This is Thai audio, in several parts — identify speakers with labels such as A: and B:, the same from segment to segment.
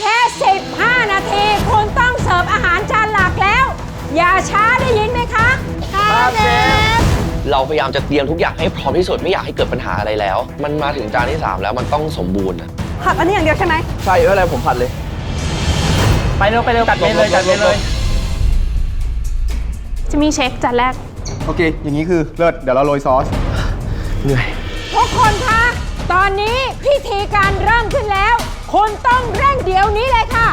A: แค่ 15 นาที คุณต้องเสิร์ฟอาหารจานหลักแล้ว อย่าช้าได้ยินไหมคะครับเชฟ
B: เราพยายามจะเตรียมทุกอย่างให้พร้อมที่สุดไม่อยากให้เกิดปัญหาอะไรแล้ว มันมาถึงจานที่ 3 แล้วมันต้องสมบูรณ์อะ
C: ผัดอันนี้อย่างเดียวใช่ไหม
B: ใช่ไม่เป็นไรผมผัดเลย
D: ไปเร็วไปเร็วจัดเมนเลยจัดเมนเลย
E: จะมีเช็คจานแรก
F: โอเค อย่างนี้คือเลิศเดี๋ยวเราโรยซอส
B: เหนื่อย
A: ทุกคนคะตอนนี้พิธีการเริ่มขึ้นแล้ว คุณต้องเร่งเดี๋ยวนี้เลยค่ะ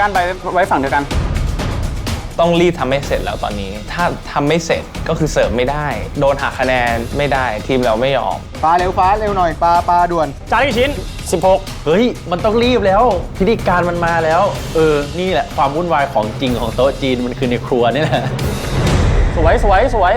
D: การไปไว้ฝั่งเดียวกัน
G: ต้องรีบทำให้เสร็จแล้วตอนนี้ ถ้าทำไม่เสร็จก็คือเสิร์ฟไม่ได้ โดนหักคะแนนไม่ได้ทีมเราไม่ยอม
F: ปลาเร็วฟ้าเร็วหน่อยปลาปลาด่วน
D: จานกี่ชิ้น 16
H: เฮ้ย มันต้องรีบแล้ว พิธีการมันมาแล้ว เออ นี่แหละความวุ่นวายของจริงของโต๊ะจีนมันคือในครัวนี่แหละ
D: สวยสวยสวย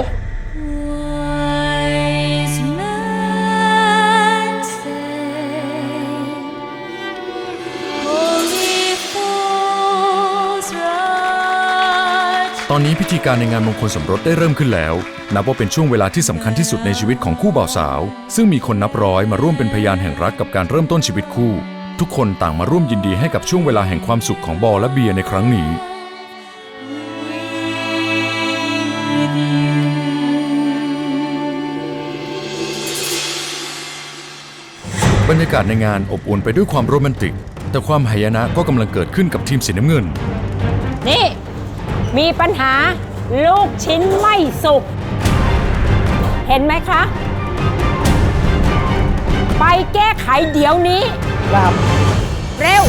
I: ตอนนี้พิธีการในงานมงคลสมรสได้เริ่มขึ้นแล้ว นับว่าเป็นช่วงเวลาที่สำคัญที่สุดในชีวิตของคู่บ่าวสาว ซึ่งมีคนนับร้อยมาร่วมเป็นพยานแห่งรักกับการเริ่มต้นชีวิตคู่ ทุกคนต่างมาร่วมยินดีให้กับช่วงเวลาแห่งความสุขของบอและเบียในครั้งนี้บรรยากาศในงานอบอุ่นไปด้วยความโรแมนติก แต่ความหายนะก็กำลังเกิดขึ้นกับทีมสีน้ำเงิน
A: นี่ มีปัญหาลูกชิ้นไม่สุก เห็นไหมคะ ไปแก้ไขเดี๋ยวนี้
D: ครับ
A: เร็ว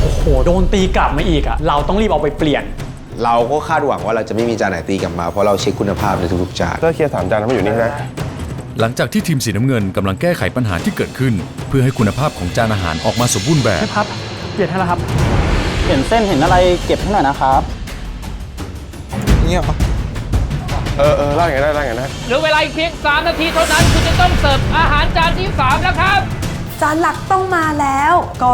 D: โอ้โห โดนตีกลับมาอีกอะเราต้องรีบเอาไปเปลี่ยน
J: เราก็คาดหวังว่าเราจะไม่มีจานไหนตีกลับมา เพราะเราเช็คคุณภาพในทุกๆจาน
F: ก็เคลียร์สามจานแล้วมาอยู่นี่นะ
I: หลังจากที่ทีมสีน้ำเงินกำลังแก้ไขปัญหาที่เกิดขึ้น เพื่อให้คุณภาพของจานอาหารออกมาสมบูรณ์แบบ
D: ครับเปลี่ยนให้แล้วครับ เห็นเส้นเห็นอะไรเก็บให้หน่อยนะครับ
F: เงี้ยเหรอเออเออไล่ไงได้ไล่ไงได้
G: เหลือเวลาอีกเพียง 3 นาทีเท่านั้นคุณจะต้องเสิร์ฟอาหารจานที่ 3 แล้วครับ
C: จานหลักต้องมาแล้ว ก็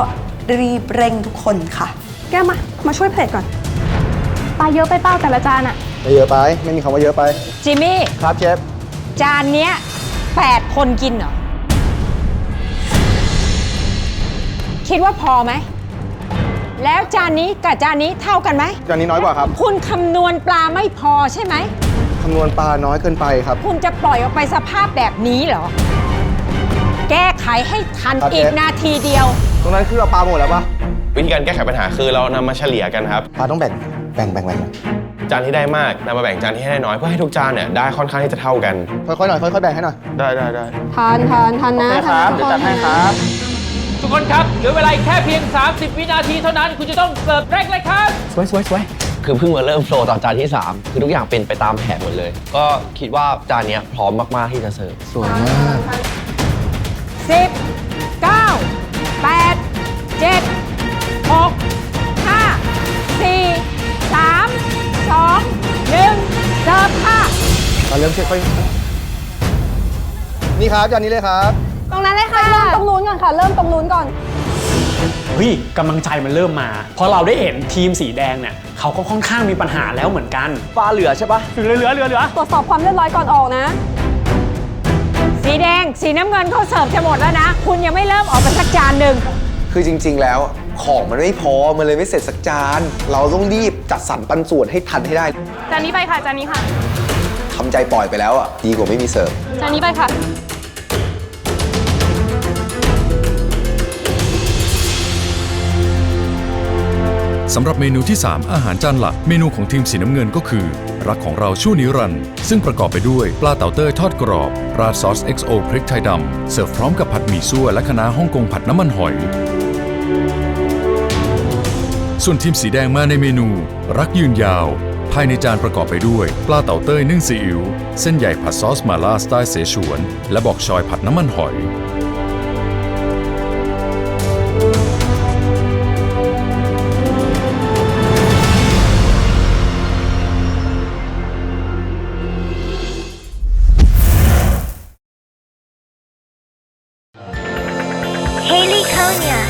C: รีบเร่งทุกคนค่ะ แก้วมา มาช่วยเพลทก่อน
E: ปลาเยอะไปเป้าแต่ละจานอะ
F: ไม่เยอะไป ไม่มีคำว่าเยอะไป
A: จิมมี่
F: ครับเชฟ
A: จานเนี้ยแปดคนกินเหรอ คิดว่าพอไหม แล้วจานนี้กับจานนี้เท่ากันไหม
F: จานนี้น้อยกว่าครับ
A: คุณคำนวณปลาไม่พอใช่ไหม
F: คำนวณปลาน้อยเกินไปครับ
A: คุณจะปล่อยออกไปสภาพแบบนี้เหรอ แก้ไขให้ทัน
F: ครับ
A: อีก
F: เชฟ
A: นาทีเดียว
F: ตรงนั้นคือเราปลาหมดแล้วปะ
B: วิธีการแก้ไขปัญหาคือเรานำมาเฉลี่ยกันครับ
F: ปลาต้องแบ่ง แบ่งแบ่งแบ่ง
B: จานที่ได้มากนำมาแบ่งจานที่ได้น้อยเพื่อให้ทุกจานเนี่ยได้ค่อนข้างที่จะเท่ากัน
F: ค่อยๆหน่อยค่อยๆแบ่งให้หน่อย ได้ได้ได้
C: ทานทานทานนะ
D: โอเคครับ เดี๋ยวจัดให้ครับ
G: ทุกคนครับเหลือเวลาอีกแค่เพียง 30 วินาทีเท่านั้น คุณจะต้องเสิร์ฟแรกเลยครับ
D: สวยสวยสวย
B: คือเพิ่งมาเริ่มโฟลว์ตอนจานที่ 3 คือทุกอย่างเป็นไปตามแผนหมดเลย ก็คิดว่าจานเนี้ยพร้อมมาก ๆ ที่จะเสิร์ฟ
F: สวยมาก
A: สิบเก้าแปดเจ็ดหกห้าสี่สามสองหนึ่งเสิร์ฟค่ะ
F: มาเริ่มเช็คค่อยนี่ครับจานนี้เลยครับ
C: ตรงนั้นเลยค่ะ เริ่มตรงนู้นก่อนค่ะ เริ่มตรงนู้นก่อน
D: เฮ้ยกำลังใจมันเริ่มมาเพราะเราได้เห็นทีมสีแดงเนี่ยเขาก็ค่อนข้างมีปัญหาแล้วเหมือนกัน
H: ปลาเหลือใช่ปะ
D: เหลือเหลือเหลือเหลือ
C: ตรวจสอบความเรียบร้อยก่อนออกนะ
A: สีแดง สีน้ำเงินเขาเสิร์ฟจะหมดแล้วนะ คุณยังไม่เริ่มออกไปสักจานหนึ่ง
J: คือจริง ๆ แล้วของมันไม่พอ มันเลยไม่เสร็จสักจาน เราต้องรีบจัดสรรปันส่วนให้ทันให้ได้
E: จานนี้ไปค่ะจานนี้ค่ะ
J: ทำใจปล่อยไปแล้วอะดีกว่าไม่มีเสิร์ฟ
E: จานนี้ไปค่ะ
I: สำหรับเมนูที่ 3 อาหารจานหลัก เมนูของทีมสีน้ำเงินก็คือ รักของเราชั่วนิรันด์ซึ่งประกอบไปด้วยปลาเต่าเต้ยทอดกรอบ ราดซอส XO พริกไทยดำ เสิร์ฟพร้อมกับผัดหมี่ซั่วและคะน้าฮ่องกงผัดน้ำมันหอย ส่วนทีมสีแดงมาในเมนู รักยืนยาว ภายในจานประกอบไปด้วย ปลาเต่าเต้ยนึ่งซีอิ๊วเส้นใหญ่ผัดซอสมาล่าสไตล์เสฉวน และบอกชอยผัดน้ำมันหอย Sonia.